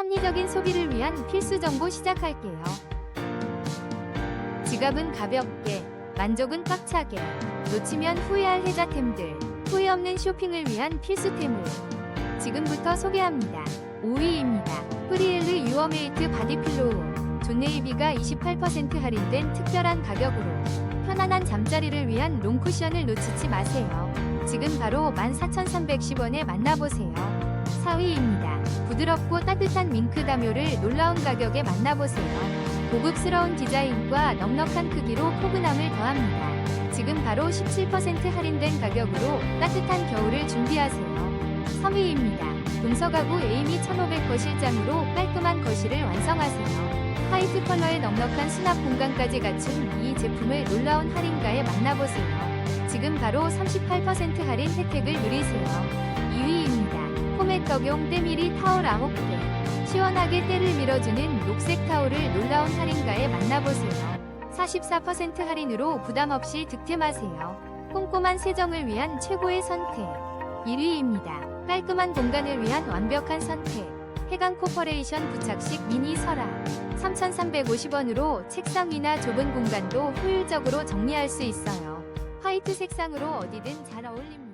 합리적인 소비를 위한 필수 정보 시작할게요. 지갑은 가볍게, 만족은 꽉차게, 놓치면 후회할 혜자템들, 후회 없는 쇼핑을 위한 필수템을 지금부터 소개합니다. 5위입니다. 프리엘르 유어메이트 바디필로우. 존네이비가 28% 할인된 특별한 가격으로 편안한 잠자리를 위한 롱쿠션을 놓치지 마세요. 지금 바로 14,310원에 만나보세요. 4위입니다. 부드럽고 따뜻한 밍크 담요를 놀라운 가격에 만나보세요. 고급스러운 디자인과 넉넉한 크기로 포근함을 더합니다. 지금 바로 17% 할인된 가격으로 따뜻한 겨울을 준비하세요. 3위입니다. 동서가구 에이미 1500 거실장으로 깔끔한 거실을 완성하세요. 화이트 컬러의 넉넉한 수납 공간까지 갖춘 이 제품을 놀라운 할인가에 만나보세요. 지금 바로 38% 할인 혜택을 누리세요. 2위입니다. 덕용 때밀이 타올 9개. 시원하게 때를 밀어주는 녹색 타올을 놀라운 할인가에 만나보세요. 44% 할인으로 부담 없이 득템하세요. 꼼꼼한 세정을 위한 최고의 선택. 1위입니다. 깔끔한 공간을 위한 완벽한 선택. 해강 코퍼레이션 부착식 미니 서랍. 3,350원으로 책상 위나 좁은 공간도 효율적으로 정리할 수 있어요. 화이트 색상으로 어디든 잘 어울립니다.